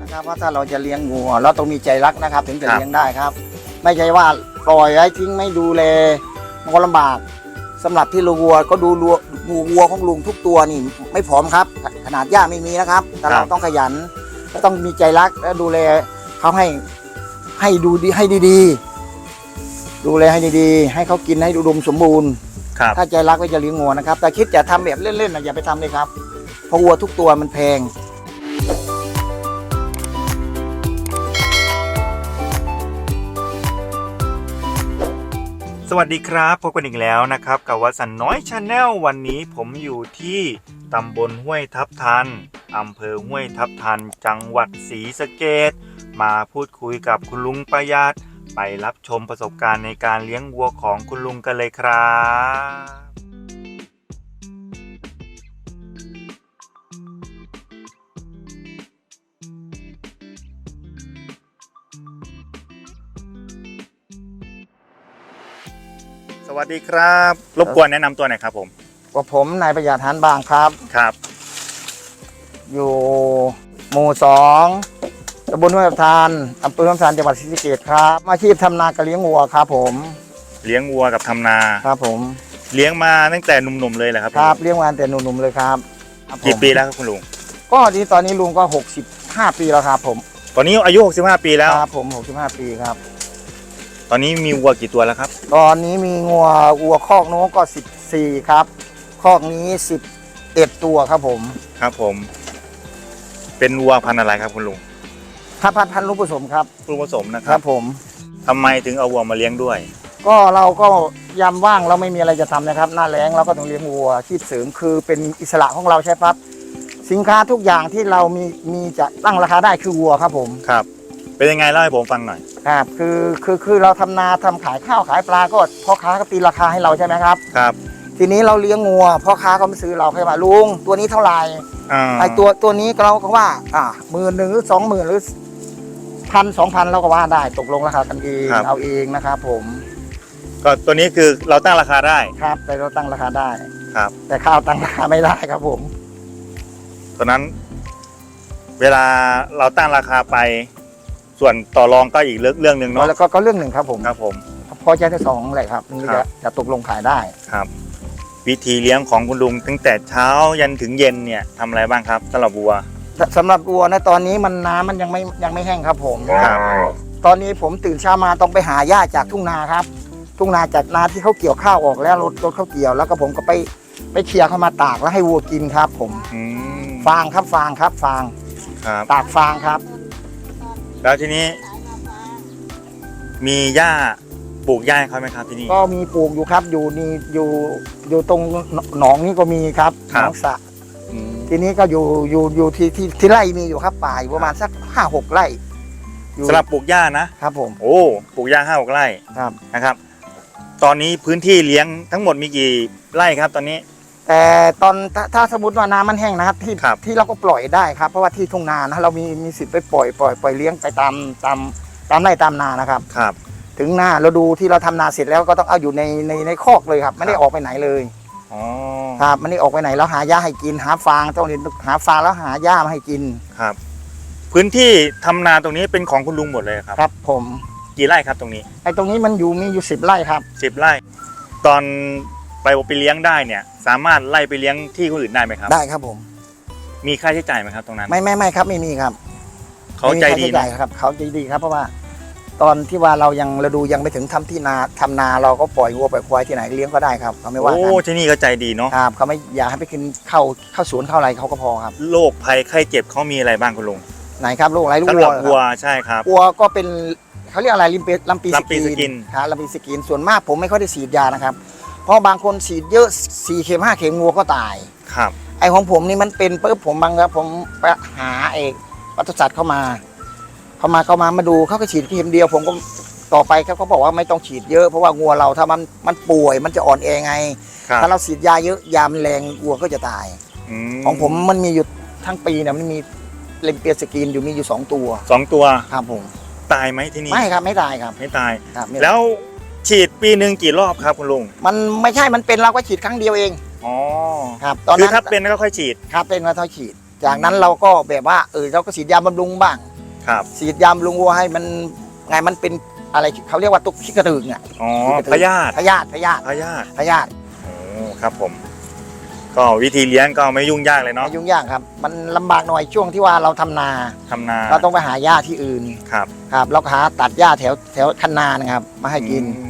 นะครับว่าถ้าเราจะเลี้ยงงูเราต้องมีใจรักนะครับ ถึงจะครับ เลี้ยงได้ครับ ไม่ใช่ว่าปล่อยไว้ทิ้งไม่ดูแลมันก็ลำบากสำหรับที่ลุงวัวก็ดูวัว งูวัวของลุงทุกตัวนี่ไม่ผอมครับ ขนาดหญ้าไม่มีนะครับ แต่เราต้องขยันก็ต้องมีใจรักและดูแลเขาให้ให้ดูดีให้ดีๆ ดูแลให้ดีๆ ให้เขากินให้อุดมสมบูรณ์ ครับ ถ้าใจรักก็จะเลี้ยงงัวนะครับ แต่คิดจะทำแบบเล่นๆนะอย่าไปทำเลยครับเพราะวัวทุกตัวมันแพง สวัสดีครับพบกันอีกแล้วนะครับกับวัสันน้อยชาแนลวันนี้ผมอยู่ที่ตำบลห้วยทับทันอำเภอห้วยทับทัน จังหวัดศรีสะเกดมาพูดคุยกับคุณลุงประหยัดไปรับชมประสบการณ์ในการเลี้ยงวัวของคุณลุงกันเลยครับ วัสดีครับ รบกวนแนะนำตัวหน่อยครับผม กับผมนายประหยัดหันบางครับ ครับ อยู่หมู่สองตำบลห้วยทานอำเภอห้วยทานจังหวัดศรีสะเกษครับอาชีพทำนากับเลี้ยงวัวครับผมเลี้ยงวัวกับทำนา ครับผมเลี้ยงมาตั้งแต่หนุ่มๆเลยแหละครับครับคุณลุงเลี้ยงมาตั้งแต่หนุ่มๆเลยครับครับผมกี่ปีแล้วครับคุณลุง ก็ที่ตอนนี้ลุงก็ 65 ปีแล้วครับผมตอนนี้อายุ 65 ปีแล้ว ครับผม 65 ปีครับ ตอนนี้มีวัวกี่ตัวแล้วครับ ตอนนี้มีงัววัวคอกโน้นก็ 14 ครับ คอกนี้ 11 ตัวครับผมครับผม เป็นวัวพันธุ์อะไรครับคุณลุงพันพันพันลูกผสมครับ ลูกผสมนะคครัรับบผม ทำไมถึงเอาวัวมาเลี้ยงด้วย ก็เราก็ยามว่างเราไม่มีอะไรจะทำนะครับ หน้าแล้งเราก็ต้องเลี้ยงวัวอาชีพเสริมคือเป็นอิสระของเราใช่ครับสินค้าทุกอย่างที่เรามีมีจะตั้งราคาได้คือวัวครับผม ครับ เป็นยังไงเล่าให้ผมฟังหน่อย ครับคือคือคือเราทำนาทำขายข้าวขายปลาก็พ่อค้าก็ตีราคาให้เราใช่ไหมครับ ครับทีนี้เราเลี้ยงงัวพ่อค้าก็มาซื้อเราให้มาลุงตัวนี้เท่าไหร่อ่าไอตัวตัวนี้เราก็ว่า อ่าหมื่นหนึ่งหรือสองหมื่นหรือพันสองพันเราก็ว่าได้ตกลงราคากันเองเอาเองนะครับผมก็ตัวนี้คือเราตั้งราคาได้ครับแต่เราตั้งราคาได้ ครับ แต่ข้าวตั้งราคาไม่ได้ครับผม ตอนนั้น เวลาเราตั้งราคาไป ส่วนต่อรองก็อีกเรื่องเรื่องหนึ่งเนาะแล้วก็ก็เรื่องหนึ่งครับผมครับผมพอใจทั้งสองเลยครับนี่ครัจะบจะตกลงขายได้ครับ วิธีเลี้ยงของคุณลุงตั้งแต่เช้ายันถึงเย็นเนี่ยทำอะไรบ้างครับสำหรับวัวแต่สำหรับวัวนะตอนนี้มันน้ำมันยังไม่ยังไม่แห้งครับผม ครับ ตอนนี้ผมตื่นเช้ามาต้องไปหาหญ้าจากทุ่งนาครับ ทุ่งนาจากนาที่เขาเกี่ยวข้าวออกแล้วรถรถเขาเกี่ยวแล้วก็ผมก็ไปไปเคลียร์เข้ามาตากแล้วให้วัวกินครับ ผมอืมฟางครับฟางครับฟางครับ ตากฟางครับ แล้วทีนี้มีหญ้าปลูกหญ้าให้เขาไหมครับที่นี่ ก็มีปลูกอยู่ครับ อยู่นี่อยู่อยู่ตรงหนองนี่ก็มีครับหครันบ องสระอืม ทีนี้ก็อยู่อยู่อยู่ที่ที่ที่ไร่มีอยู่ครับป่าอยู่ประมาณสักห้าหกไร่อยู่สำหรับปลูกหญ้านะ ครับผมโอ้ ปลูกหญ้าห้าหกไร่ครับ นะครับ ตอนนี้พื้นที่เลี้ยงทั้งหมดมีกี่ไร่ครับตอนนี้ แต่ตอนถ้าถ้าสมมติว่าน้ำมันแห้งนะครับ ที่ครับ ที่เราก็ปล่อยได้ครับ เพราะว่าที่ทุ่งนานะเรามีมีสิทธิ์ไปปล่อยปล่อยปล่อยเลี้ยงไปตามตามตามไร่ตามนานะครับ ครับ ถึงหน้าเราดูที่เราทำนาเสร็จแล้วก็ต้องเอาอยู่ในในในคอกเลยครับไม่ได้ออกไปไหนเลยอ๋อ ครับไม่ได้ออกไปไหนแล้วหาหญ้าให้กินหาฟางต้องเรียนหาฟางแล้วหาหญ้ามาให้กินครับ พื้นที่ทำนาตรงนี้เป็นของคุณลุงหมดเลยครับ ครับ ผมกี่ไร่ครับตรงนี้ไอ้ตรงนี้มันอยู่มีอยู่สิบไร่ครับ สิบไร่ ตอน ไปไปเลี้ยงได้เนี่ย สามารถไล่ไปเลี้ยงที่คนอื่นได้ไหมครับ ได้ครับผมมีค่าใช้จ่ายไหมครับตรงนั้น ไม่ไม่ไม่ครับไม่มีครับเขาใจดีไม่มีค่าใช้นะ จ่ายครับ เขาใจดีครับ เพราะว่า ตอนที่ว่าเรายังเราดูยังไม่ถึงทำที่นาทำนาเราก็ปล่อยวัวปล่อยควายที่ไหนเลี้ยงก็ได้ครับเขาไม่ว่าโอ้กันที่นี่ก็ใจดีเนาะครับเขาไม่อยากให้ไปกินเข้าเข้าสวนเข้าอะไรเขาก็พอครับโรคภัยไข้เจ็บเขามีอะไรบ้างคุณลุงไหนครับลูกอะไรลูกสำหวัรัวบเหรอวัวครับใช่ครับ วัวก็เป็นเขาเรียกอะไรลิมเปลำปีลำปีสกิน ครับลำปีสกินส่วนมากผมไม่ค่อยได้ฉีดยานะครับ เพราะบางคนฉีดเยอะสี่เข็มห้าเข็มงัวก็ตาย ครับ ไอของผมนี่มันเป็นปุ๊บผมบางครับผมไปหาเอกปศุสัตว์เข้ามาเข้ามาเข้ามามาดูเขาก็ฉีดเข็มเดียว ผมก็ต่อไปเขาก็บอกว่าไม่ต้องฉีดเยอะเพราะว่างัวเราถ้ามันมันป่วยมันจะอ่อนแอไง ครับถ้าเราฉีดยาเยอะยามันแรงวัวก็จะตายอมของผมมันมีอยู่ทั้งปีเนี่ยมันมีเลมเปียสกรีนอยู่มีอยู่สองตัวสองตัว ครับผม ตายไหมที่นี่ไม่ครับไม่ตายครับ ไม่ตาย ครับไม่ตาย แล้ว ฉีดปีหนึ่งกี่รอบครับคุณลุงมันไม่ใช่มันเป็นเราก็ฉีดครั้งเดียวเองอ๋อครับ ตอนคือนั้นถ้าเป็นก็ค่อยฉีดครับเป็นมาเท่าฉีด จากนั้นเราก็แบบว่าเออเราก็ฉีดยาบำรุงบ้าง ครับฉีดยาบำรุงวัวให้มันไงมันเป็นอะไรเขาเรียกว่าตุกขี้กระดึงอะอ๋อที่กระทืบพยาธิพยาธิพยาธิพยาธิพยาธิโอ้ครับผม ก็วิธีเลี้ยงก็ไม่ยุ่งยากเลยเนาะไม่ยุ่งยากครับ มันลำบากหน่อยช่วงที่ว่าเราทำนา ทำนาเราต้องไปหาหญ้าที่อื่นครับ ครับเราก็หาตัดหญ้าแถวแถวคันนานะครับ มาให้กิน อืม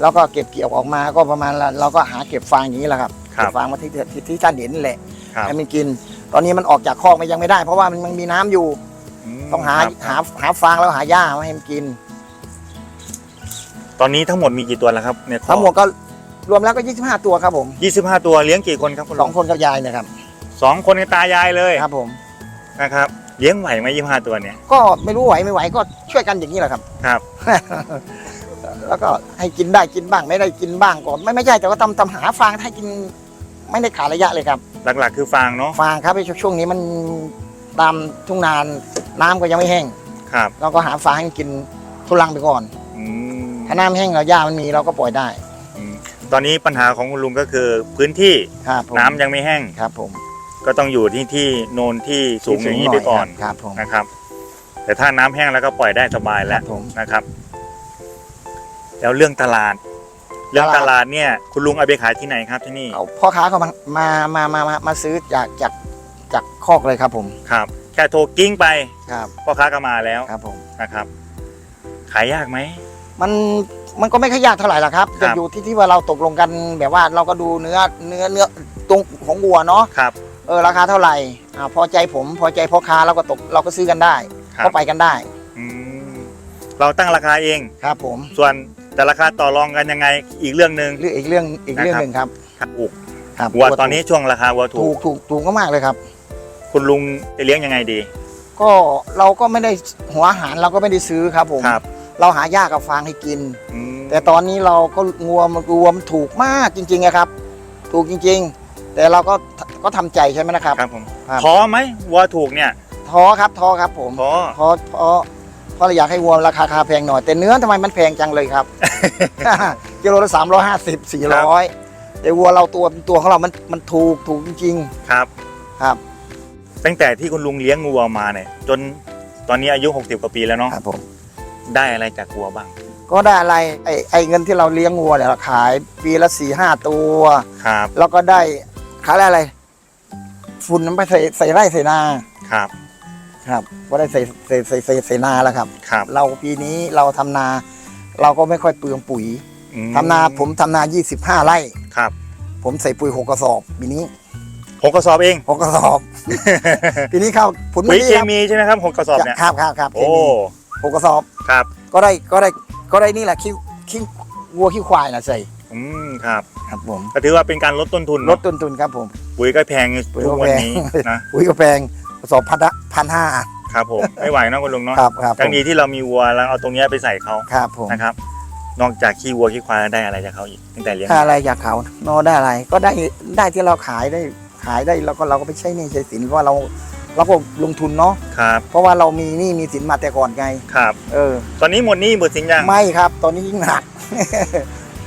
แล้วก็เก็บเกี่ยวออกมาก็ประมาณละเราก็หาเก็บฟางอย่างนี้แหละครับครับ เก็บฟางมาที่ที่ที่ท่านเห็นนี่แหละครับให้มันกิน ตอนนี้มันออกจากคอกมันยังไม่ได้ เพราะว่ามันมันมีน้ำอยู่ มต้องหาครับหาหาฟางแล้วหาหญ้ามาให้มันกิน ตอนนี้ทั้งหมดมีกี่ตัวแล้วครับในคอกทั้งหมดก็รวมแล้วก็ 25 ตัวครับผมยี่สิบห้าตัวเลี้ยงกี่คนครับคุณสลุองงคนกับยายนะครับสองคนกับตายายเลยครับผม นะครับ เลี้ยงไหวไหมยี่ห้าตัวเนี่ย ก็ไม่รู้ไหวไม่ไหวก็ช่วยกันอย่างนี้แหละครับ ครับ แล้วก็ให้กินได้กินบ้างไม่ได้กินบ้างก็ไม่ไม่ใช่แต่ว่าทำทำหาฟางให้กินไม่ได้ขาดระยะเลยครับ หลักๆ คือฟางเนาะฟางครับไอ้ช่วงนี้มันตามทุ่งนานน้ำก็ยังไม่แห้งครับเราก็หาฟางให้มันกินทุลังไปก่อนอืมถ้าน้ำแห้งเราหญ้ามันมีเราก็ปล่อยได้อืมตอนนี้ปัญหาของคุณลุงก็คือพื้นที่ครับผมน้ำยังไม่แห้งครับผม ก็ต้องอยู่ที่ที่โนนที่สูงอย่างนี้ไปก่อนครับผมนะครับ แต่ถ้าน้ำแห้งแล้วก็ปล่อยได้สบายคแล้รัวบผมนะครับ แล้วเรื่องตลาด เรื่องตลาดเนี่ย คุณลุงเอาไปขายที่ไหนครับที่นี่เอาพ่อค้าเขามามามามามามาซื้อจากจากจากคอกเลยครับผมครับ แค่โทรกิ้งไปครับพ่อค้าก็มาแล้วครับผมนะครับ ขายยากไหมมันมันก็ไม่ค่อยยากเท่าไหร่หรอกครับครัจะบอยู่ที่ที่ว่าเราตกลงกันแบบว่าเราก็ดูเนื้อเนื้อเนื้อตรงของวัวเนาะครับเออราคาเท่าไหร่อ่าพอใจผมพอใจพ่อค้าเราก็ตกเราก็ซื้อกันได้ครับก็ไปกันได้อืมเราตั้งราคาเองครับผมส่วน แต่ราคาต่อรองกันยังไงอีกเรื่องหนึ่ง เรื่องอีกเรื่องอีกเรื่องหนึ่งครับครับถูกครับวัวตอนนี้ช่วงราคาวัวถูถูกกถูกถูกมากๆเลยครับ คุณลุงจะเลี้ยงยังไงดีก็เราก็ไม่ได้หัวอาหารเราก็ไม่ได้ซื้อครับผมครับเราหาหญ้ากับฟางให้กิน อืมแต่ตอนนี้เราก็งัวมันงัวมันถูกมากจริงๆอะครับ ถูกจริง ๆ แต่เราก็ก็ทำใจใช่ไหมนะครับ ครับผมครับ ท้อไหมวัวถูกเนี่ยท้อครับท้อครับผมท้อท้อท้อ เพราะเราอยากให้วัวราคาคาแพงหน่อย แต่เนื้อทำไมมันแพงจังเลยครับ กิโลละสามร้อยห้าสิบสี่ร้อยแต่วัวเราตัวตัวของเรามันมันถูกถูกจริงครับๆครับตั้งแต่ที่คุณลุงเลี้ยงวัวมาเนี่ย จนตอนนี้อายุ 60กว่าปีแล้วเนาะครับผม ได้อะไรจากวัวบ้างก็ได้อะไรไอ้ไอ้เงินที่เราเลี้ยงวัวเนี่ยเราขายปีละสี่ห้าตัว ครับแล้วก็ได้ขายอะไรอะไรฝุ่นมันไปใส่ใส่ไร่ใส่นา ครับ ครับก็ได้ใส่ใส่ใส่ใส่ใส่นาแล้วครับ ครับเราปีนี้เราทำนา เราก็ไม่ค่อยเปลืองปุ๋ยอืทำนาผมทำนา 25 ไร่ ครับผมใส่ปุ๋ยหกกระสอบปีนี้หกกระสอบเองหกกระสอบ ปีนี้เข้าผลปุ๋ยดีเคครับมีใช่ไหมครับหกกระสอบเนี่ย ครับครับครับโอ้ หกกระสอบครับ ก็ได้ก็ได้ก็ได้นี่แหละคิ้วคิ้ววัวคิ้วควายนะใส่อืม ครับ ครับผมก็ถือว่าเป็นการลดต้นทุนลเนอะดต้นทุนครับผมปุ๋ยก็แพงปุ๋ยทุก็กวันแพงนี้นะ ปุ๋ยก็แพงกระ สอบพันพันห้าครับผมไม่ไหวเนอะคุณลุงเนาะครับครับผทั้งมนี้ที่เรามีวัวแล้วเอาตรงเนี้ยไปใส่เขาครับผมนะครับ นอกจากขี้วัวขี้ควายแล้วได้อะไรจากเขาอีกตั้งแต่เลี้ยงถ้าอะไรอยากเขาโนได้อะไร ก็ได้ได้ที่เราขายได้ขายได้แล้วก็เราก็ไปใช้หนี่ใช้สินเพราะว่าเราเราก็ลงทุนเนาะครับเพราะว่าเรามีหนี่มีสินมาแต่ก่อนไง ครับ เออ ตอนนี้หมดหนี้หมดสินยังไม่ครับ ตอนนี้ยิ่งหนัก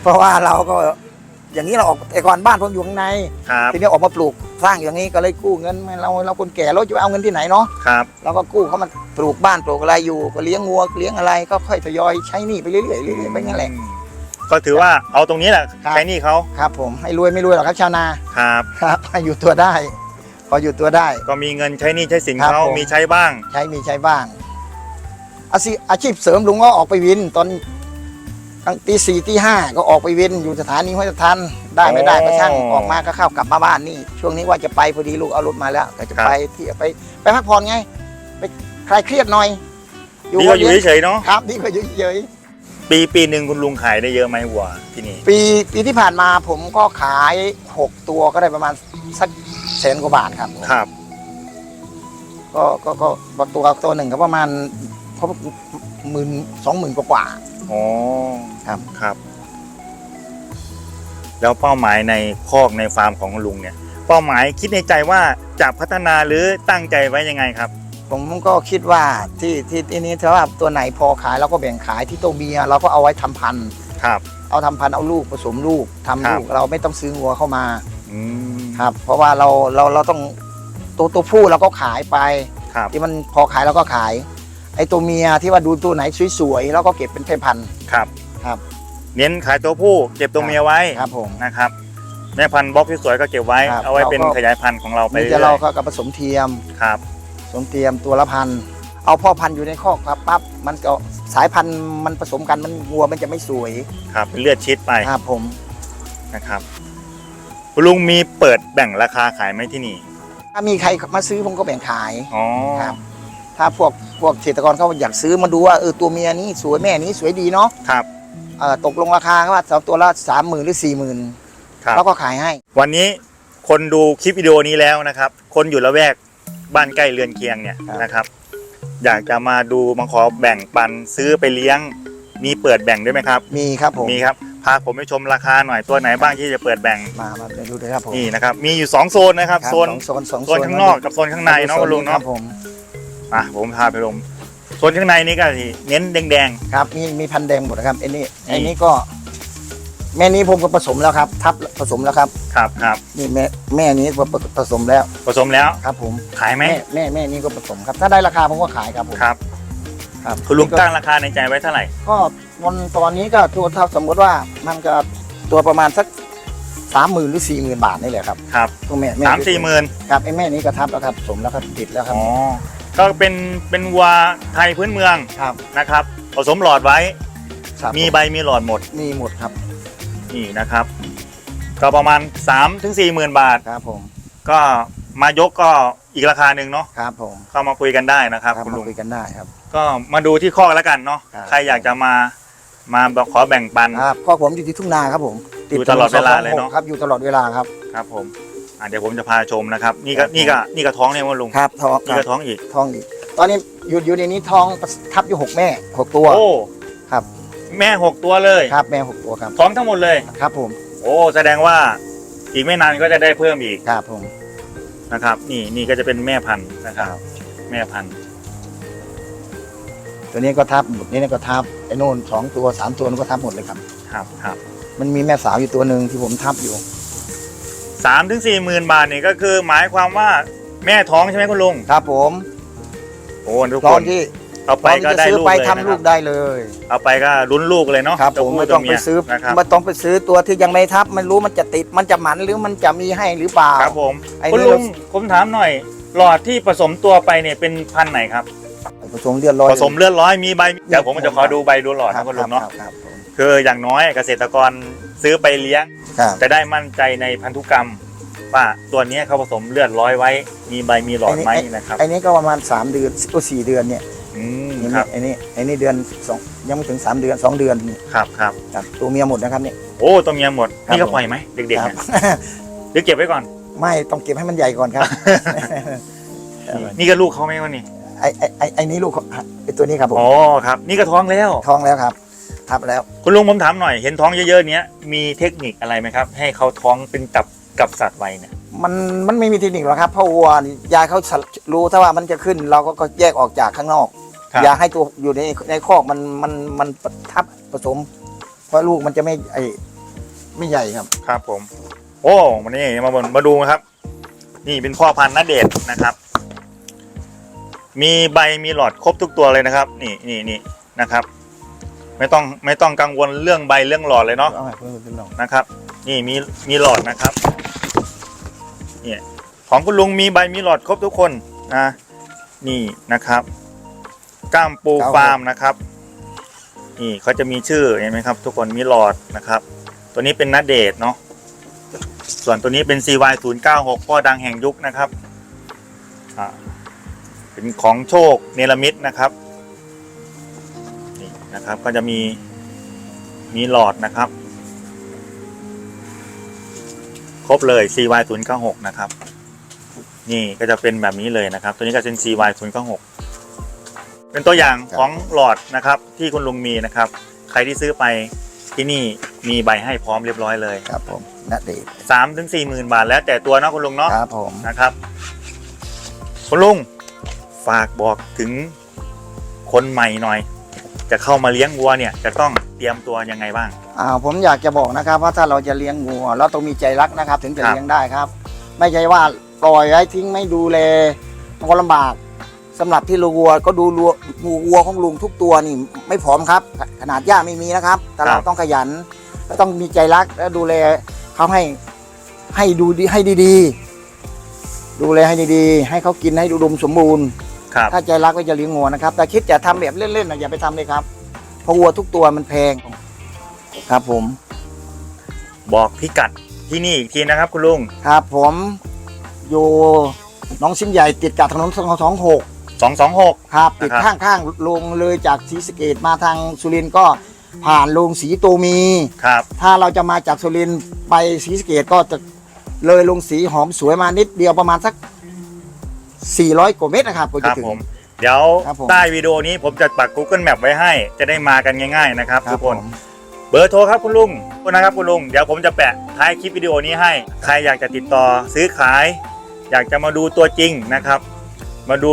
เพราะว่าเราก็ อย่างนี้เราออกแต่ก่อนบ้านผมอยู่ข้างใน ครับทีนี้ออกมาปลูกสร้างอย่างนี้ก็เลยกู้เงินมาเราเราคนแก่เราจะไปเอาเงินที่ไหนเนาะครับเราก็กู้เขามาปลูกบ้านปลูกอะไรอยู่ก็เลี้ยงงัวเลี้ยงอะไรก็ค่อยทยอยใช้หนี้ไปเรื่อยๆเรื่อยๆไปงั้นแหละ ก็ถือว่าเอาตรงนี้แหละครับ ใช้หนี้เขาครับ ผมให้รวยไม่รวยหรอกครับชาวนาครับ ครับ ให้อยู่ตัวได้ พออยู่ตัวได้ ก็มีเงินใช้หนี้ใช้สินครับเขาผม มีใช้บ้าง ใช้มีใช้บ้างอาชีพอาชีพเสริมลุงก็ออกไปวินตอน ตั้งตีสี่ตีห้าก็ออกไปวินอยู่สถานีห้วยทันได้ไม่ได้ก็ช่างออกมาก็เข้ากลับมาบ้านนี่ ช่วงนี้ว่าจะไปพอดีลูกเอารถมาแล้วก็จะไปที่ไปไปพักผ่อนไง ไปคลายเครียดหน่อยดีกว่าอยู่เฉยๆเนาะครับดีกว่าอยู่เฉยปีปีหนึ่งคุณลุงขายได้เยอะไหมวัวที่นี่ๆปีปีที่ผ่านมาผมก็ขายหกตัวก็ได้ประมาณสักแสนกว่าบาทครับครับก็ก็ก็ก็ตัวตัวหนึ่งก็ประมาณเขาหมื่นสองหมื่นกว่า อ๋อครับ ครับ แล้วเป้าหมายในคอกในฟาร์มของคุณลุงเนี่ยเเป้าหมายคิดในใจว่าจะพัฒนาหรือตั้งใจไว้ยังไงครับ ผมก็คิดว่าที่ที่ที่นี้ถ้าว่าตัวไหนพอขายเราก็แบ่งขายที่ตัวเมียเราก็เอาไว้ทำพันธุ์ครับ เอาทำพันธุ์เอาลูกผสมลูกทำครับลูกเราไม่ต้องซื้องัวเข้ามาอืมครับ เพราะว่าเราเราเราต้องตัวตัวผู้เราก็ขายไป ครับ ที่มันพอขายเราก็ขาย ไอ้ตัวเมียที่ว่าดูตัวไหนสวยๆแล้วก็เก็บเป็นแพ่พันธุ์ครับ ครับ เน้นขายตัวผู้เก็บตัวเมียไว้ครับผม นะครับแม่พันธุ์บล็อกที่สวยก็เก็บไว้ครับเอาไว้เป็นเราก็ ขยายพันธุ์ของเราไปมีเรื่แต่อยเราก็กับผสมเทียม ๆครับผสมเทียมตัวละพัน เอาพ่อพันธุ์อยู่ในคอกครับปั๊บมันก็สายพันธุ์มันผสมกันมันวัวมันจะไม่สวยครับเป็นเลือดชิดไปครับผม นะครับคุณลุงมีเปิดแบ่งราคาขายไหมที่นี่ถ้ามีใครมาซื้อผมก็แบ่งขาย อ๋อครับ ถ้าพวกพวกเกษตรกรเขาอยากซื้อมาดูว่าเออตัวเมียนี้สวยแม่นี้สวยดีเนาะครับเออตกลงราคาว่าสองตัวละสามหมื่นหรือสี่หมื่นครับ แล้วก็ขายให้ วันนี้คนดูคลิปวิดีโอนี้แล้วนะครับ คนอยู่ละแวกบ้านใกล้เรือนเคียงเนี่ยครับ นะครับ อยากจะมาดูมาขอแบ่งปันซื้อไปเลี้ยง มีเปิดแบ่งด้วยไหมครับ มีครับผมมีครับ พาผมไปชมราคาหน่อยตัวไหนบ้างที่จะเปิดแบ่งมามาดูเลยครับผมนี่นะครับ มีอยู่2โซนนะครับ ครับโซนสองโซนสองโซนข้างนอกกับโซนข้างในเนาะคุณลุงคเนาะรับผม อะผมพาไปลงโซนข้างในนี้ก็สิเน้นแดง ครับมีมีพันธุ์แดงหมดนะครับไอ้นี่นี่ ไอ้นี่ก็แม่นี้ผมก็ผสมแล้วครับ ทับผสมแล้วครับๆครับครับนี่แม่แม่นี้ผมผสมแล้วผสมแล้วครับ ผมขายไหมแม่แม่แม่นี้ก็ผสมครับ ถ้าได้ราคาผมก็ขายครับผมครับ ครับคุณลุงตั้งราคาในใจไว้เท่าไหร่ก็วันตอนนี้ก็ตัวถ้าสมมติว่ามันก็ตัวประมาณสักสามหมื่นหรือสี่หมื่นบาทนี่แหละครับครับตัวแม่แม่สามสี่หมื่นครับไอ้แม่นี้ก็ทับแล้วครับผสมแล้วครับติดแล้วครับ อ๋อ ก็เป็นเป็นวัวไทยพื้นเมืองครับนะครับผสมหลอดไว้ ครับมีใบมีหลอดหมดมีหมดครับนี่นะครับ ก็ประมาณ3ถึง4หมื่นบาท ครับผมก็มายกก็อีกราคาหนึ่งเนาะครับผมก็มาคุยกันได้นะครับครับคุณมาลุง คุยกันได้ครับ ก็มาดูที่ข้อแล้วกันเนาะครับ ใครอยากจะมามาบอกขอแบ่งปัน ครับข้อผมอยู่ที่ทุ่งนาครับผมอยู่ตลอดเวลาเลยเนอะ ครับอยู่ตลอดเวลาครับ ครับผม อะเดี๋ยวผมจะพาชมนะครับ นี่ก็ครับนี่ก็นี่ก็ท้องเนี่ยว่าลุงครับท้องนี่คก็รับท้องอีกท้องอีก ตอนนี้อยู่อยู่ในนี้ท้องทับอยู่หกแม่หกตัวโอ้ครับ แม่หกตัวเลยครับ แม่หกตัวครับท้องทั้งหมดเลยครับผม โอ้แสดงว่าอีกไม่นานก็จะได้เพิ่มอีกครับผมนะครับ นี่นี่ก็จะเป็นแม่พันธุ์นะครับครับแม่พันธุ์ตัวนี้ก็ทับหมดนี่ก็ทับไอ้โน่นสองตัวสามตัวนั้นก็ทับหมดเลยครับ ครับครับ มันมีแม่สาวอยู่ตัวหนึ่งที่ผมทับอยู่ สามถึงสี่หมื่นบาทนี่ก็คือหมายความว่าแม่ท้องใช่ไหมคุณลุงครับผมโอ้ทุกตคอนนที่เอาตไปอนก็ที่จะได้ซื้อลูกไปเลยทำนะคลูรับกได้เลยเอาไปก็ลุ้นลูกเลยเนาะครับตัวผมผู้ไม่ตัต้วองเมีไปยซื้อนะครับไม่ต้องไปซื้อตัวที่ยังไม่ทับไม่รู้มันจะติดมันจะหมันหรือมันจะมีให้หรือเปล่า ครับผมไอ้คุณนี่ลุเรางผมถามหน่อย หลอดที่ผสมตัวไปเนี่ยเป็นพันธุ์ไหนครับ ผสมเลือดร้อยผสมเลือดร้อยมีใบเดี๋ยวผมจะขอดูใบดูหลอดครันะบคุณลุงเนาะ ครับครับผม คืออย่างน้อยเกษตรกรซื้อไปเลี้ยง ครับจะได้มั่นใจในพันธุกรรม ว่าตัวเนี้ยเขาผสมเลือดร้อยไว้ มีใบมีหลอดไหมนะครับไอ้นี้ก็ประมาณ 3 เดือนตัวสี่เดือนเนี่ยอืมไอ้คนี่รับไอ้นี่ไอ้นี่เดือนสองยังไม่ถึง 3 เดือน 2 เดือนนี่ครับครับครับตัวเมียหมดนะครับเนี่ย โอ้ตัวเมียหมดครับนี่ก็ผม ปล่อยไหมเด็กๆครับ เนี่ยหรือเก็บไว้ก่อนไม่ต้องเก็บให้มันใหญ่ก่อนครับ นี่นี่ก็ลูกเขาไหมวะนี่ไอ้ไอ้ไอ้ไอ้นี้ลูกไอ้ตัวนี้ครับผมอ๋อครับ นี่ก็ท้องแล้วท้องแล้วครับ ทับแล้ว คุณลุงผมถามหน่อยเห็นท้องเยอะๆเนี้ยมีเทคนิคอะไรไหมครับ ให้เขาท้องเป็นกับกับสัตว์ไวเนี่ยมันมันไม่มีเทคนิคหรอกครับเพราะวัวนี่ยายเขาสัตว์รู้ถ้าว่ามันจะขึ้น เราก็ก็แยกออกจากข้างนอกครับอย่าให้ตัวอยู่ในในคอกมันมันมันทับผสม เพราะลูกมันจะไม่ไอไม่ใหญ่ครับครับผม โอ้วันนี้มาบนมาดูนะครับ นี่เป็นพ่อพันธุ์นาเดชน์นะครับ มีใบมีหลอดครบทุกตัวเลยนะครับ นี่นี่นี่นะครับ ไม่ต้องไม่ต้องกังวลเรื่องใบเรื่องหลอดเลยเนาะเอาไปเพิ่มขึ้นลองนะครับ นี่มีมีหลอดนะครับเนี่ยของคุณลุงมีใบมีหลอดครบทุกคนนะนี่นะครับก้ามปูฟาร์มนะครับ นี่เขาจะมีชื่อเห็นไหมครับ ทุกคนมีหลอดนะครับ ตัวนี้เป็นนาเดชน์เนาะส่วนตัวนี้เป็น CY 0 9 6 พ่อดังแห่งยุคนะครับอ่าเป็นของโชคเนลมิตนะครับ นี่นะครับ ก็จะมีมีหลอดนะครับ ครบเลย CY 0 9 6นะครับ นี่ก็จะเป็นแบบนี้เลยนะครับ ตัวนี้ก็เป็น CY 0 9 6เป็นตัวอย่างของหลอดนะครับ ที่คุณลุงมีนะครับ ใครที่ซื้อไปที่นี่มีใบให้พร้อมเรียบร้อยเลยครับผมนณเดชน์สามถึงสี่หมื่นบาท แล้วแต่ตัวเนาะคุณลุงเนาะครับผมนะครับ คุณลุงฝากบอกถึงคนใหม่หน่อย จะเข้ามาเลี้ยงวัวเนี่ยจะต้องเตรียมตัวยังไงบ้าง อ่าผมอยากจะบอกนะครับว่าถ้าเราจะเลี้ยงวัว เราต้องมีใจรักนะครับ ถึงจะครับ เลี้ยงได้ครับ ไม่ใช่ว่าปล่อยไว้ทิ้งไม่ดูแลมันก็ลำบากสำหรับที่ลูกวัวก็ดูวัวงูวัวของลุงทุกตัวนี่ไม่ผอมครับ ขนาดหญ้าไม่มีนะครับ แต่เราต้องขยันและต้องมีใจรักและดูแลเขาให้ให้ดูดีให้ดีๆ ดูแลให้ดีๆ ให้เขากินให้ดูดมสมบูรณ์ ครับ ถ้าใจรักก็จะเลี้ยงงัวนะครับแต่คิดจะทำแบบเล่นๆนะอย่าไปทำเลยครับเพราะวัวทุกตัวมันแพงครับผม บอกพิกัดที่นี่อีกทีนะครับ คุณลุงครับผมอยู่หน้องชิ้นใหญ่ติดกับถนนสองสองหกสองสองหกครับติดนะครับข้างๆลงเลยจากศรีสะเกดมาทางสุรินทร์ก็ผ่านลงสีโตมีครับ ถ้าเราจะมาจากสุรินทร์ไปศรีสะเกดก็จะเลยลงสีหอมสวยมานิดเดียวประมาณสัก 400 กว่าเมตรนะครับก็คจะรับถึง ผม เดี๋ยวครับผม ใต้วิดีโอนี้ผมจะปัก Google Map ไว้ให้ จะได้มากันง่าย ๆ นะครับครัทุบกผคนมเบอร์โทรครับคุณลุงคุณนะครับคุณลุง เดี๋ยวผมจะแปะท้ายคลิปวิดีโอนี้ให้ ใครอยากจะติดต่อซื้อขาย อยากจะมาดูตัวจริงนะครับ มาดู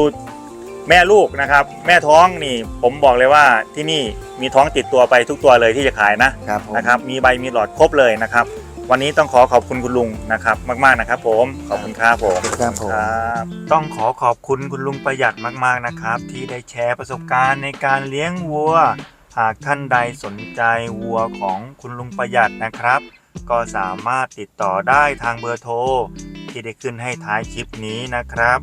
แม่ลูกนะครับ แม่ท้องนี่ผมบอกเลยว่าที่นี่มีท้องติดตัวไปทุกตัวเลยที่จะขายนะครับผม นะครับ มีใบมีหลอดครบเลยนะครับ วันนี้ต้องขอขอบคุณคุณลุงนะครับ มากๆนะครับ ผมขอบคุณครับผมครับผมครับต้องขอขอบคุณคุณลุงประหยัดมากๆนะครับ ที่ได้แชร์ประสบการณ์ในการเลี้ยงวัว หากท่านใดสนใจวัวของคุณลุงประหยัดนะครับ ก็สามารถติดต่อได้ทางเบอร์โทรที่ได้ขึ้นให้ท้ายคลิปนี้นะครับ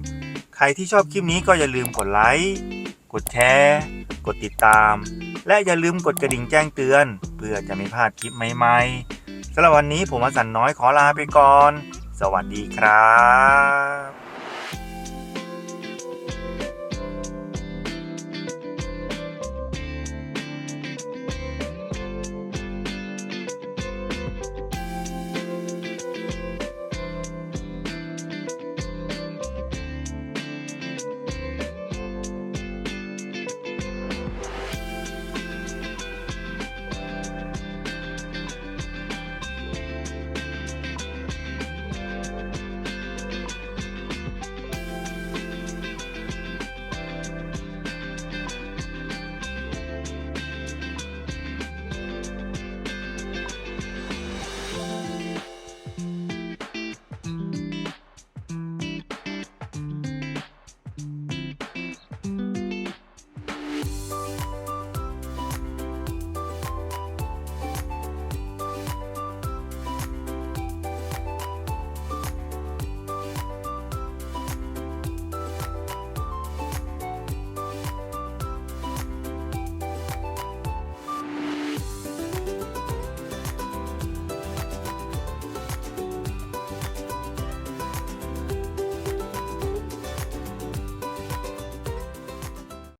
ใครที่ชอบคลิปนี้ก็อย่าลืมกดไลค์กดแชร์กดติดตาม และอย่าลืมกดกระดิ่งแจ้งเตือน เพื่อจะไม่พลาดคลิปใหม่ๆ สำหรับวันนี้ผมอสันน้อยขอลาไปก่อน สวัสดีครับ